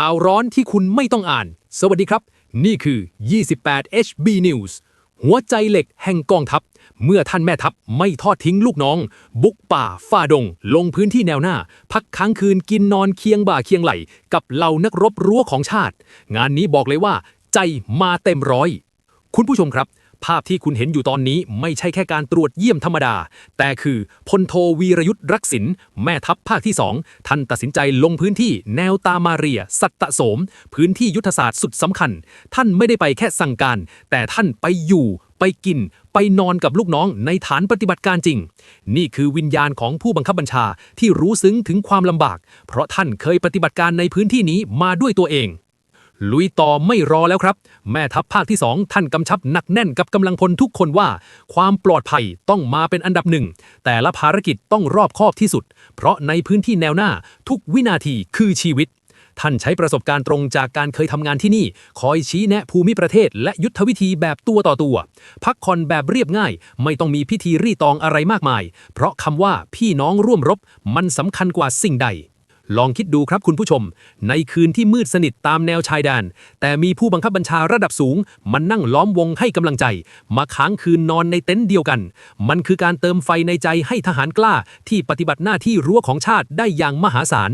ข่าวร้อนที่คุณไม่ต้องอ่าน สวัสดีครับ นี่คือ 28 HB News หัวใจเหล็กแห่งกองทัพ เมื่อท่านแม่ทัพไม่ทอดทิ้งลูกน้อง บุกป่าฝ่าดง ลงพื้นที่แนวหน้า พักค้างคืนกินนอนเคียงบ่าเคียงไหล กับเหล่านักรบรั้วของชาติ งานนี้บอกเลยว่า ใจมาเต็มร้อย คุณผู้ชมครับ ภาพที่คุณเห็นอยู่ตอนนี้ไม่ใช่แค่การตรวจเยี่ยมธรรมดา แต่คือพลโทวีรยุทธ์รักษินแม่ทัพภาคที่ 2 ท่านตัดสินใจลงพื้นที่แนวตามาเรีย สัตตโสม พื้นที่ยุทธศาสตร์สุดสำคัญ ท่านไม่ได้ไปแค่สั่งการ แต่ท่านไปอยู่ไปกิน ไปนอนกับลูกน้องในฐานปฏิบัติการจริง นี่คือวิญญาณของผู้บังคับบัญชาที่รู้ซึ้งถึงความลำบาก เพราะท่านเคยปฏิบัติการในพื้นที่นี้มาด้วยตัวเอง ลุยต่อไม่รอแล้วครับ แม่ทัพภาคที่ 2 ท่านกำชับหนักแน่นกับกำลังพลทุกคนว่า ความปลอดภัยต้องมาเป็นอันดับหนึ่ง แต่ละภารกิจต้องรอบคอบที่สุด เพราะในพื้นที่แนวหน้าทุกวินาทีคือชีวิต ท่านใช้ประสบการณ์ตรงจากการเคยทำงานที่นี่ คอยชี้แนะภูมิประเทศ และยุทธวิธีแบบตัวต่อตัว พักคอนแบบเรียบง่าย ไม่ต้องมีพิธีรีตองอะไรมากมาย เพราะคำว่าพี่น้องร่วมรบมันสำคัญกว่าสิ่งใด ลองคิดดูครับคุณผู้ชม ในคืนที่มืดสนิทตามแนวชายแดน แต่มีผู้บังคับบัญชาระดับสูงมันนั่งล้อมวงให้กำลังใจ มาค้างคืนนอนในเต็นท์เดียวกัน มันคือการเติมไฟในใจให้ทหารกล้า ที่ปฏิบัติหน้าที่รั้วของชาติได้อย่างมหาศาล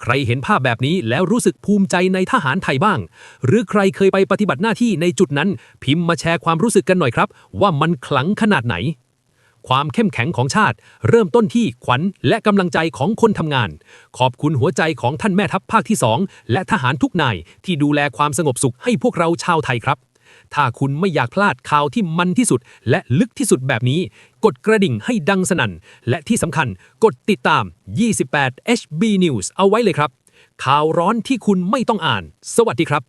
ใครเห็นภาพแบบนี้แล้วรู้สึกภูมิใจในทหารไทยบ้าง หรือใครเคยไปปฏิบัติหน้าที่ในจุดนั้น พิมพ์มาแชร์ความรู้สึกกันหน่อยครับ ว่ามันขลังขนาดไหน ความเข้มแข็งของชาติ เริ่มต้นที่ขวัญและกำลังใจของคนทำงาน ขอบคุณหัวใจของท่านแม่ทัพภาคที่ 2 และทหารทุกนายที่ดูแลความสงบสุขให้พวกเราชาวไทยครับถ้าคุณไม่อยากพลาดข่าวที่มันที่สุด และลึกที่สุดแบบนี้ กดกระดิ่งให้ดังสนั่น และที่สำคัญกดติดตาม 28 HB News เอาไว้เลยครับ ข่าวร้อนที่คุณไม่ต้องอ่าน สวัสดีครับ